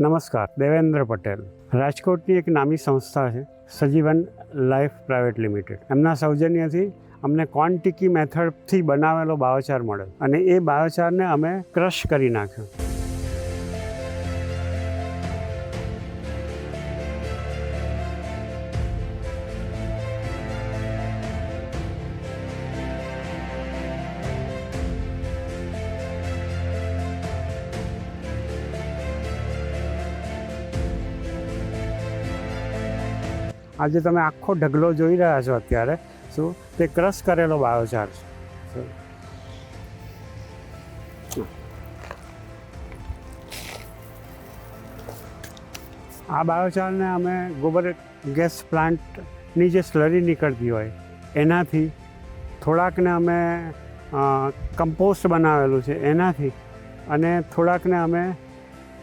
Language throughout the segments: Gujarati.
નમસ્કાર, દેવેન્દ્ર પટેલ. રાજકોટની એક નામી સંસ્થા છે, સજીવન લાઈફ પ્રાઇવેટ લિમિટેડ. એમના સૌજન્યથી અમને કોન્ટિકી ટીકી મેથડથી બનાવેલો બાયોચાર મળ્યો અને એ બાયોચારને અમે ક્રશ કરી નાખ્યો. આજે તમે આખો ઢગલો જોઈ રહ્યા છો અત્યારે. શું? તે ક્રશ કરેલો બાયોચાર છે. આ બાયોચારને અમે ગોબર ગેસ પ્લાન્ટની જે સ્લરી નીકળતી હોય, એનાથી થોડાકને અમે કમ્પોસ્ટ બનાવેલું છે એનાથી. અને થોડાકને અમે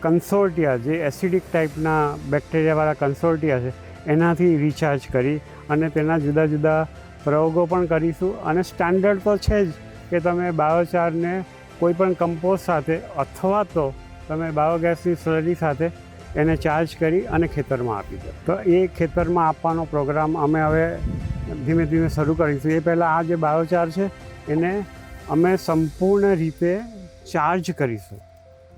કન્સોર્ટિયા, જે એસિડિક ટાઈપના બેક્ટેરિયાવાળા કન્સોર્ટિયા છે એનાથી રિચાર્જ કરી અને તેના જુદા જુદા પ્રયોગો પણ કરીશું. અને સ્ટાન્ડર્ડ તો છે જ કે તમે બાયોચારને કોઈ પણ કમ્પોઝ સાથે અથવા તો તમે બાયોગેસની સ્લરી સાથે એને ચાર્જ કરી અને ખેતરમાં આપી દો. તો એ ખેતરમાં આપવાનો પ્રોગ્રામ અમે હવે ધીમે ધીમે શરૂ કરીશું. એ પહેલાં આ જે બાયોચાર છે, એને અમે સંપૂર્ણ રીતે ચાર્જ કરીશું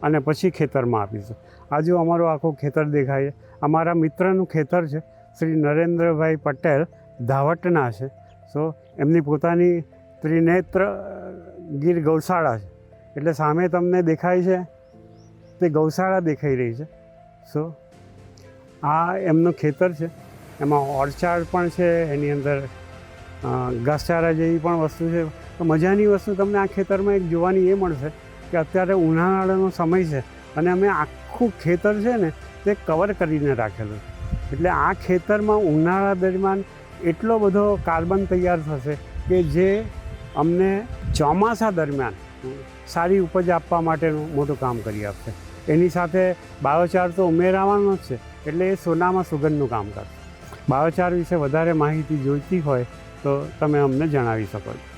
અને પછી ખેતરમાં આપીશું. આજુ અમારું આખું ખેતર દેખાય અમારા મિત્રનું ખેતર છે. શ્રી નરેન્દ્રભાઈ પટેલ ધાવટના છે. સો એમની પોતાની ત્રિનેત્ર ગીર ગૌશાળા છે. એટલે સામે તમને દેખાય છે, તે ગૌશાળા દેખાઈ રહી છે. સો આ એમનું ખેતર છે. એમાં ઓર્ચાર્ડ પણ છે, એની અંદર ઘાસચારા જેવી પણ વસ્તુ છે. તો મજાની વસ્તુ તમને આ ખેતરમાં એક જોવાની એ મળશે કે અત્યારે ઉનાળાનો સમય છે અને અમે આખું ખેતર છે ને તે કવર કરીને રાખેલું એટલે આ ખેતરમાં ઉનાળા દરમિયાન એટલો બધો કાર્બન તૈયાર થશે કે જે અમને ચોમાસા દરમિયાન સારી ઉપજ આપવા માટેનું મોટું કામ કરી આપશે. એની સાથે બાયોચાર તો ઉમેરાવાનો જ છે, એટલે એ સોનામાં સુગંધનું કામ કરશે. બાયોચાર વિશે વધારે માહિતી જોઈતી હોય તો તમે અમને જણાવી શકો છો.